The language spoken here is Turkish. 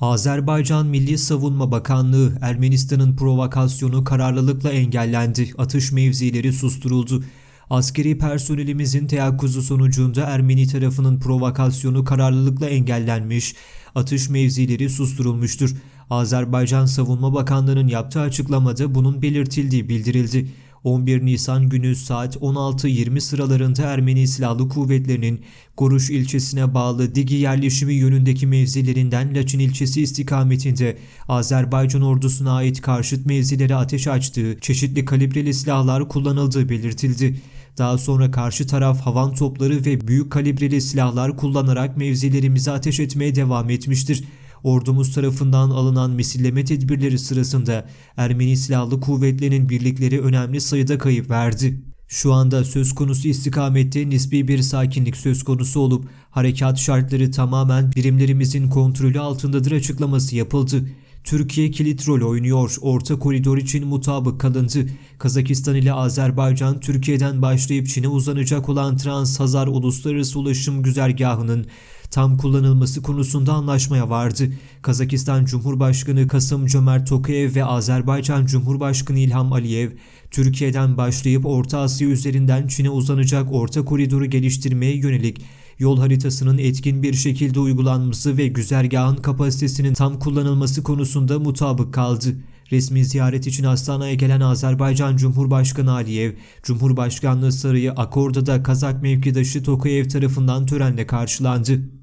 Azerbaycan Milli Savunma Bakanlığı Ermenistan'ın provokasyonu kararlılıkla engellendi. Atış mevzileri susturuldu. Askeri personelimizin teyakkuzu sonucunda Ermeni tarafının provokasyonu kararlılıkla engellenmiş, atış mevzileri susturulmuştur. Azerbaycan Savunma Bakanlığı'nın yaptığı açıklamada bunun belirtildiği bildirildi. 11 Nisan günü saat 16.20 sıralarında Ermeni Silahlı Kuvvetleri'nin Goruş ilçesine bağlı Digi yerleşimi yönündeki mevzilerinden Laçin ilçesi istikametinde Azerbaycan ordusuna ait karşıt mevzilere ateş açtığı çeşitli kalibreli silahlar kullanıldığı belirtildi. Daha sonra karşı taraf havan topları ve büyük kalibreli silahlar kullanarak mevzilerimize ateş etmeye devam etmiştir. Ordumuz tarafından alınan misilleme tedbirleri sırasında Ermeni Silahlı Kuvvetleri'nin birlikleri önemli sayıda kayıp verdi. Şu anda söz konusu istikamette nispi bir sakinlik söz konusu olup harekat şartları tamamen birimlerimizin kontrolü altındadır açıklaması yapıldı. Türkiye kilit rol oynuyor. Orta koridor için mutabık kalındı. Kazakistan ile Azerbaycan Türkiye'den başlayıp Çin'e uzanacak olan Trans-Hazar Uluslararası Ulaşım Güzergahı'nın tam kullanılması konusunda anlaşmaya vardı. Kazakistan Cumhurbaşkanı Kasım Cömert Tokayev ve Azerbaycan Cumhurbaşkanı İlham Aliyev, Türkiye'den başlayıp Orta Asya üzerinden Çin'e uzanacak orta koridoru geliştirmeye yönelik yol haritasının etkin bir şekilde uygulanması ve güzergahın kapasitesinin tam kullanılması konusunda mutabık kaldı. Resmi ziyaret için Astana'ya gelen Azerbaycan Cumhurbaşkanı Aliyev, Cumhurbaşkanlığı Sarayı Akorda'da Kazak mevkidaşı Tokayev tarafından törenle karşılandı.